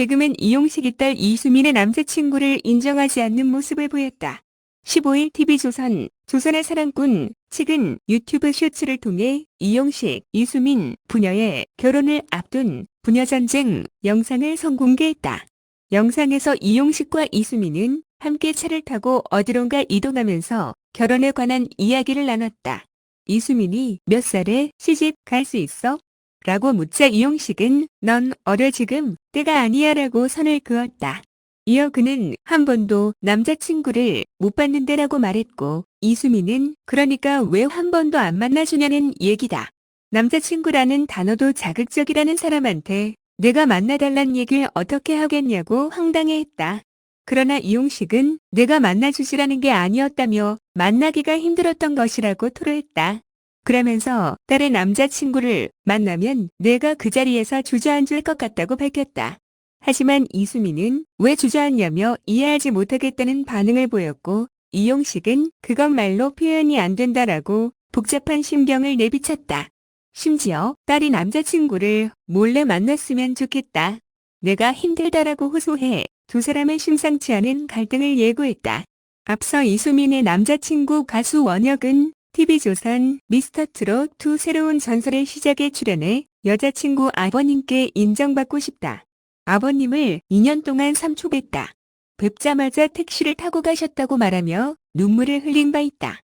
개그맨 이용식이 딸 이수민의 남자친구를 인정하지 않는 모습을 보였다. 15일 TV조선, 조선의 사랑꾼 측은 유튜브 쇼츠를 통해 이용식, 이수민, 부녀의 결혼을 앞둔 부녀전쟁 영상을 선공개했다. 영상에서 이용식과 이수민은 함께 차를 타고 어디론가 이동하면서 결혼에 관한 이야기를 나눴다. 이수민이 몇 살에 시집 갈 수 있어? 라고 묻자 이용식은 넌 어려 지금 때가 아니야 라고 선을 그었다. 이어 그는 한 번도 남자친구를 못 봤는데 라고 말했고 이수민은 그러니까 왜 한 번도 안 만나주냐는 얘기다. 남자친구라는 단어도 자극적이라는 사람한테 내가 만나달란 얘기를 어떻게 하겠냐고 황당해했다. 그러나 이용식은 내가 만나주시라는 게 아니었다며 만나기가 힘들었던 것이라고 토로했다. 그러면서 딸의 남자친구를 만나면 내가 그 자리에서 주저앉을 것 같다고 밝혔다. 하지만 이수민은 왜 주저앉냐며 이해하지 못하겠다는 반응을 보였고 이용식은 그것 말로 표현이 안 된다라고 복잡한 심경을 내비쳤다. 심지어 딸이 남자친구를 몰래 만났으면 좋겠다. 내가 힘들다라고 호소해 두 사람의 심상치 않은 갈등을 예고했다. 앞서 이수민의 남자친구 가수 원혁은 TV조선 미스터트롯 2 새로운 전설의 시작에 출연해 여자친구 아버님께 인정받고 싶다. 아버님을 2년 동안 삼촉했다. 뵙자마자 택시를 타고 가셨다고 말하며 눈물을 흘린 바 있다.